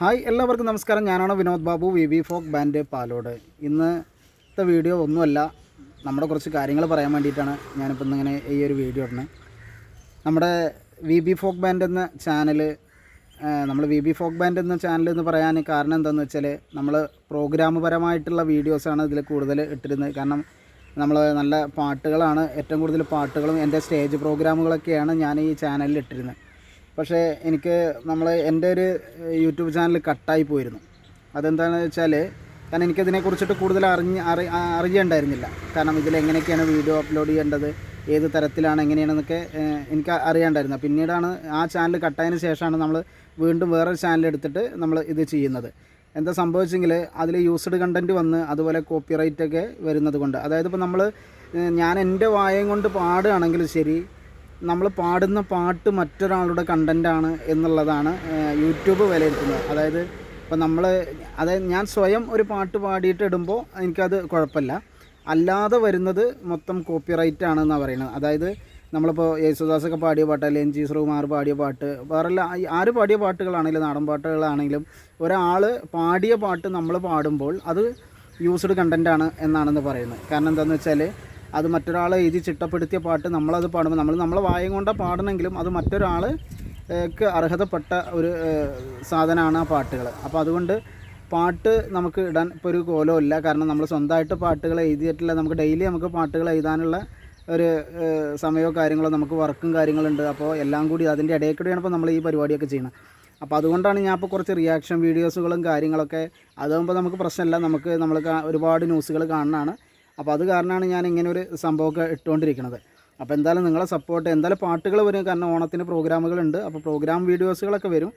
Hi എല്ലാവർക്കും നമസ്കാരം. ഞാനാണ് Vinod Babu V V folk band Palode. ഇന്നത്തെ വീഡിയോ ഒന്നുമല്ല നമ്മുടെ കുറച്ച് കാര്യങ്ങൾ പറയാൻ വേണ്ടിയിട്ടാണ് ഞാനിപ്പോൾ ഇന്നിങ്ങനെ ഈ ഒരു വീഡിയോ ഇടുന്നത്. നമ്മുടെ വി ബി ഫോക്ക് ബാൻഡ് എന്ന ചാനൽ നമ്മൾ വി ബി ഫോക്ക് ബാൻഡ് എന്ന ചാനൽ എന്ന് പറയാൻ കാരണം എന്താണെന്ന് വെച്ചാൽ നമ്മൾ പ്രോഗ്രാമപരമായിട്ടുള്ള വീഡിയോസാണ് ഇതിൽ കൂടുതൽ ഇട്ടിരുന്നത്. കാരണം നമ്മൾ നല്ല പാട്ടുകളാണ് ഏറ്റവും കൂടുതൽ പാട്ടുകളും എന്റെ സ്റ്റേജ് പ്രോഗ്രാമുകളൊക്കെയാണ് ഞാൻ ഈ ചാനലിൽ ഇട്ടിരുന്നത്. പക്ഷേ എനിക്ക് നമ്മൾ എന്റെ ഒരു യൂട്യൂബ് ചാനൽ കട്ടായി പോയിരുന്നു. അതെന്താണെന്ന് വെച്ചാൽ കാരണം എനിക്കതിനെക്കുറിച്ചിട്ട് കൂടുതൽ അറിഞ്ഞ് അറി അറിയണ്ടായിരുന്നില്ല. കാരണം ഇതിൽ എങ്ങനെയൊക്കെയാണ് വീഡിയോ അപ്ലോഡ് ചെയ്യേണ്ടത് ഏത് തരത്തിലാണ് എങ്ങനെയാണെന്നൊക്കെ എനിക്ക് അറിയാണ്ടായിരുന്നു. പിന്നീടാണ് ആ ചാനൽ കട്ടായതിന് ശേഷമാണ് നമ്മൾ വീണ്ടും വേറൊരു ചാനൽ എടുത്തിട്ട് നമ്മൾ ഇത് ചെയ്യുന്നത്. എന്താ സംഭവിച്ചെങ്കിൽ അതിൽ യൂസ്ഡ് കണ്ടന്റ് വന്ന് അതുപോലെ കോപ്പിറൈറ്റ് ഒക്കെ വരുന്നത് കൊണ്ട് അതായത് ഇപ്പോൾ നമ്മൾ ഞാൻ എന്റെ വായം കൊണ്ട് പാടുകയാണെങ്കിലും ശരി നമ്മൾ പാടുന്ന പാട്ട് മറ്റൊരാളുടെ കണ്ടന്റാണ് എന്നുള്ളതാണ് യൂട്യൂബ് വിലയിരുത്തുന്നത്. അതായത് ഇപ്പോൾ നമ്മൾ അതായത് ഞാൻ സ്വയം ഒരു പാട്ട് പാടിയിട്ട് ഇടുമ്പോൾ എനിക്കത് കുഴപ്പമില്ല. അല്ലാതെ വരുന്നത് മൊത്തം കോപ്പിറൈറ്റ് ആണെന്നാണ് പറയുന്നത്. അതായത് നമ്മളിപ്പോൾ യേശുദാസൊക്കെ പാടിയ പാട്ട് അല്ലെങ്കിൽ എൻ ജി ശ്രീകുമാർ പാടിയ പാട്ട് വേറെ ആര് പാടിയ പാട്ടുകളാണെങ്കിലും നാടൻ പാട്ടുകളാണെങ്കിലും ഒരാൾ പാടിയ പാട്ട് നമ്മൾ പാടുമ്പോൾ അത് യൂസ്ഡ് കണ്ടന്റാണ് എന്നാണെന്ന് പറയുന്നത്. കാരണം എന്താണെന്ന് വെച്ചാൽ അത് മറ്റൊരാൾ എഴുതി ചിട്ടപ്പെടുത്തിയ പാട്ട് നമ്മളത് പാടുമ്പോൾ നമ്മൾ നമ്മളെ വായം കൊണ്ടാണ് പാടണമെങ്കിലും അത് മറ്റൊരാൾക്ക് അർഹതപ്പെട്ട ഒരു സാധനമാണ് ആ പാട്ടുകൾ അപ്പോൾ അതുകൊണ്ട് പാട്ട് നമുക്ക് ഇടാൻ ഇപ്പോൾ ഒരു കോലമില്ല കാരണം നമ്മൾ സ്വന്തമായിട്ട് പാട്ടുകൾ എഴുതിയിട്ടില്ല. നമുക്ക് ഡെയിലി നമുക്ക് പാട്ടുകൾ എഴുതാനുള്ള ഒരു സമയമോ കാര്യങ്ങളോ നമുക്ക് വർക്കും കാര്യങ്ങളുണ്ട്. അപ്പോൾ എല്ലാം കൂടി അതിന്റെ ഇടയിൽ കൂടിയാണ് ഇപ്പോൾ നമ്മൾ ഈ പരിപാടിയൊക്കെ ചെയ്യുന്നത്. അപ്പോൾ അതുകൊണ്ടാണ് ഞാൻ ഇപ്പോൾ കുറച്ച് റിയാക്ഷൻ വീഡിയോസുകളും കാര്യങ്ങളൊക്കെ അതാകുമ്പോൾ നമുക്ക് പ്രശ്നമില്ല. നമുക്ക് നമ്മൾ ഒരുപാട് ന്യൂസുകൾ കാണുന്നതാണ്. അപ്പോൾ അത് കാരണമാണ് ഞാൻ ഇങ്ങനെ ഒരു സംഭവമൊക്കെ ഇട്ടുകൊണ്ടിരിക്കുന്നത്. അപ്പോൾ എന്തായാലും നിങ്ങളെ സപ്പോർട്ട് എന്തായാലും പാട്ടുകൾ വരും. കാരണം ഓണത്തിന് പ്രോഗ്രാമുകളുണ്ട് അപ്പോൾ പ്രോഗ്രാം വീഡിയോസുകളൊക്കെ വരും.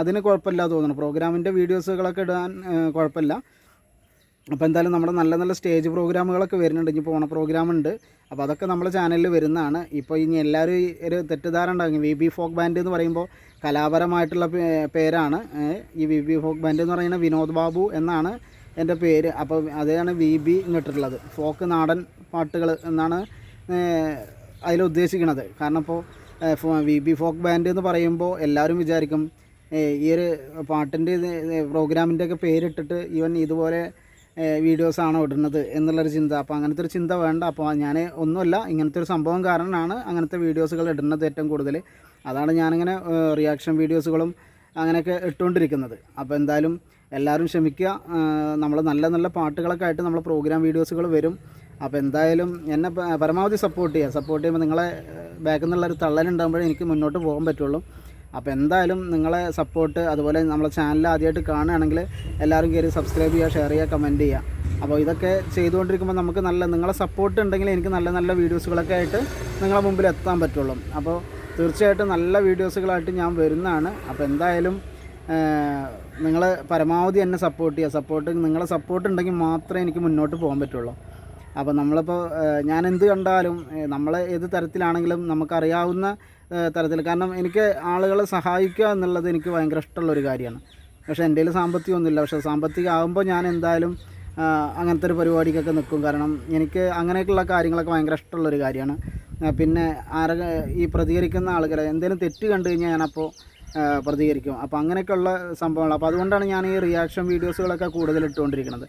അതിന് കുഴപ്പമില്ല തോന്നുന്നു. പ്രോഗ്രാമിന്റെ വീഡിയോസുകളൊക്കെ ഇടാൻ കുഴപ്പമില്ല. അപ്പോൾ എന്തായാലും നമ്മുടെ നല്ല നല്ല സ്റ്റേജ് പ്രോഗ്രാമുകളൊക്കെ വരുന്നുണ്ട്. ഇനിയിപ്പോൾ ഓണ പ്രോഗ്രാം ഉണ്ട്. അപ്പോൾ അതൊക്കെ നമ്മുടെ ചാനലിൽ വരുന്നതാണ്. ഇപ്പോൾ ഇനി എല്ലാവരും ഒരു തെറ്റിദ്ധാരണ ഉണ്ടാകും വി ബി ഫോക്ക് ബാൻഡ് എന്ന് പറയുമ്പോൾ കലാപരമായിട്ടുള്ള പേരാണ്. ഈ വി ബി ഫോക്ക് ബാൻഡ് എന്ന് പറയുന്ന വിനോദ് ബാബു എന്നാണ് എന്റെ പേര് അപ്പോൾ അതാണ് വി ബി ഇങ്ങിട്ടുള്ളത് ഫോക്ക് നാടൻ പാട്ടുകൾ എന്നാണ് അതിൽ ഉദ്ദേശിക്കുന്നത്. കാരണം ഇപ്പോൾ വി ബി ഫോക്ക് ബാൻഡ് എന്ന് പറയുമ്പോൾ എല്ലാവരും വിചാരിക്കും ഈ ഒരു പാട്ടിന്റെ പ്രോഗ്രാമിന്റെ ഒക്കെ പേരിട്ടിട്ട് ഇവൻ ഇതുപോലെ വീഡിയോസ് ആണോ ഇടുന്നത് എന്നുള്ളൊരു ചിന്ത. അപ്പോൾ അങ്ങനത്തെ ഒരു ചിന്ത വേണ്ട. അപ്പോൾ ഞാൻ ഒന്നുമല്ല ഇങ്ങനത്തെ ഒരു സംഭവം കാരണമാണ് അങ്ങനത്തെ വീഡിയോസുകൾ ഇടുന്നത് ഏറ്റവും കൂടുതൽ. അതാണ് ഞാനിങ്ങനെ റിയാക്ഷൻ വീഡിയോസുകളും അങ്ങനെയൊക്കെ ഇട്ടുകൊണ്ടിരിക്കുന്നത്. അപ്പോൾ എന്തായാലും എല്ലാവരും ക്ഷമിക്കുക. നമ്മൾ നല്ല നല്ല പാട്ടുകളൊക്കെ ആയിട്ട് നമ്മൾ പ്രോഗ്രാം വീഡിയോസുകൾ വരും. അപ്പോൾ എന്തായാലും എന്നെ പരമാവധി സപ്പോർട്ട് ചെയ്യുക. സപ്പോർട്ട് ചെയ്യുമ്പോൾ നിങ്ങളെ ബാക്കിൽ നിന്നുള്ളൊരു തള്ളലുണ്ടാകുമ്പോഴേ എനിക്ക് മുന്നോട്ട് പോകാൻ പറ്റുള്ളൂ. അപ്പോൾ എന്തായാലും നിങ്ങളെ സപ്പോർട്ട് അതുപോലെ നമ്മളെ ചാനൽ ആദ്യമായിട്ട് കാണുകയാണെങ്കിൽ എല്ലാവരും കയറി സബ്സ്ക്രൈബ് ചെയ്യുക ഷെയർ ചെയ്യുക കമന്റ് ചെയ്യുക. അപ്പോൾ ഇതൊക്കെ ചെയ്തുകൊണ്ടിരിക്കുമ്പോൾ നമുക്ക് നല്ല നിങ്ങളെ സപ്പോർട്ട് ഉണ്ടെങ്കിൽ എനിക്ക് നല്ല നല്ല വീഡിയോസുകളൊക്കെ ആയിട്ട് നിങ്ങളെ മുമ്പിൽ എത്താൻ പറ്റുള്ളൂ. അപ്പോൾ തീർച്ചയായിട്ടും നല്ല വീഡിയോസുകളായിട്ട് ഞാൻ വരുന്നതാണ്. അപ്പോൾ എന്തായാലും നിങ്ങൾ പരമാവധി എന്നെ സപ്പോർട്ട് ചെയ്യുക. സപ്പോർട്ട് നിങ്ങളെ സപ്പോർട്ട് ഉണ്ടെങ്കിൽ മാത്രമേ എനിക്ക് മുന്നോട്ട് പോകാൻ പറ്റുള്ളൂ. അപ്പോൾ നമ്മളിപ്പോൾ ഞാൻ എന്ത് കണ്ടാലും നമ്മൾ ഏത് തരത്തിലാണെങ്കിലും നമുക്കറിയാവുന്ന തരത്തിൽ. കാരണം എനിക്ക് ആളുകളെ സഹായിക്കുക എന്നുള്ളത് എനിക്ക് ഭയങ്കര ഇഷ്ടമുള്ള ഒരു കാര്യമാണ്. പക്ഷേ എന്റെ കയ്യിൽ സാമ്പത്തികമൊന്നുമില്ല പക്ഷേ സാമ്പത്തികം ആകുമ്പോൾ ഞാൻ എന്തായാലും അങ്ങനത്തെ ഒരു പരിപാടിക്കൊക്കെ നിൽക്കും. കാരണം എനിക്ക് അങ്ങനെയൊക്കെയുള്ള കാര്യങ്ങളൊക്കെ ഭയങ്കര ഇഷ്ടമുള്ളൊരു കാര്യമാണ്. പിന്നെ ആരെ ഈ പ്രതികരിക്കുന്ന ആളുകളെ എന്തെങ്കിലും തെറ്റ് കണ്ടു കഴിഞ്ഞാൽ ഞാനപ്പോൾ പ്രതികരിക്കും. അപ്പോൾ അങ്ങനെയൊക്കെയുള്ള സംഭവങ്ങൾ അപ്പോൾ അതുകൊണ്ടാണ് ഞാൻ ഈ റിയാക്ഷൻ വീഡിയോസുകളൊക്കെ കൂടുതൽ ഇട്ടുകൊണ്ടിരിക്കുന്നത്.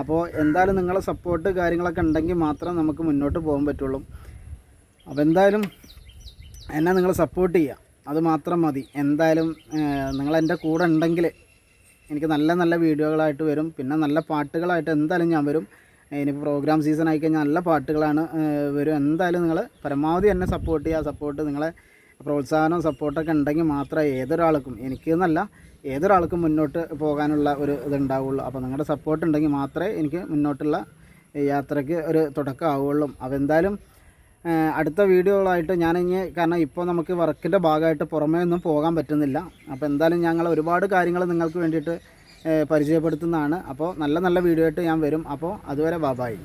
അപ്പോൾ എന്തായാലും നിങ്ങളെ സപ്പോർട്ട് കാര്യങ്ങളൊക്കെ ഉണ്ടെങ്കിൽ മാത്രം നമുക്ക് മുന്നോട്ട് പോകാൻ പറ്റുള്ളൂ. അപ്പോൾ എന്തായാലും എന്നെ നിങ്ങൾ സപ്പോർട്ട് ചെയ്യുക അത് മാത്രം മതി. എന്തായാലും നിങ്ങൾ എന്റെ കൂടെ ഉണ്ടെങ്കിൽ എനിക്ക് നല്ല നല്ല വീഡിയോകളായിട്ട് വരും. പിന്നെ നല്ല പാട്ടുകളായിട്ട് എന്തായാലും ഞാൻ വരും. ഇനിയിപ്പോൾ പ്രോഗ്രാം സീസൺ ആയിക്കഴിഞ്ഞാൽ നല്ല പാട്ടുകളാണ് വരും. എന്തായാലും നിങ്ങൾ പരമാവധി എന്നെ സപ്പോർട്ട് ചെയ്യുക സപ്പോർട്ട് നിങ്ങളെ പ്രോത്സാഹനം സപ്പോർട്ടൊക്കെ ഉണ്ടെങ്കിൽ മാത്രമേ ഏതൊരാൾക്കും എനിക്ക് എന്നല്ല ഏതൊരാൾക്കും മുന്നോട്ട് പോകാനുള്ള ഒരു ഇതുണ്ടാവുള്ളൂ. അപ്പോൾ നിങ്ങളുടെ സപ്പോർട്ട് ഉണ്ടെങ്കിൽ മാത്രമേ എനിക്ക് മുന്നോട്ടുള്ള യാത്രയ്ക്ക് ഒരു തുടക്കം ആവുള്ളൂ അപ്പോൾ എന്തായാലും അടുത്ത വീഡിയോകളായിട്ട് ഞാൻ ഇനി കാരണം ഇപ്പോൾ നമുക്ക് വർക്കിന്റെ ഭാഗമായിട്ട് പുറമേ ഒന്നും പോകാൻ പറ്റുന്നില്ല. അപ്പോൾ എന്തായാലും ഞങ്ങൾ ഒരുപാട് കാര്യങ്ങൾ നിങ്ങൾക്ക് വേണ്ടിയിട്ട് പരിചയപ്പെടുത്തുന്നതാണ്. അപ്പോൾ നല്ല നല്ല വീഡിയോ ആയിട്ട് ഞാൻ വരും. അപ്പോൾ അതുവരെ ബാബായി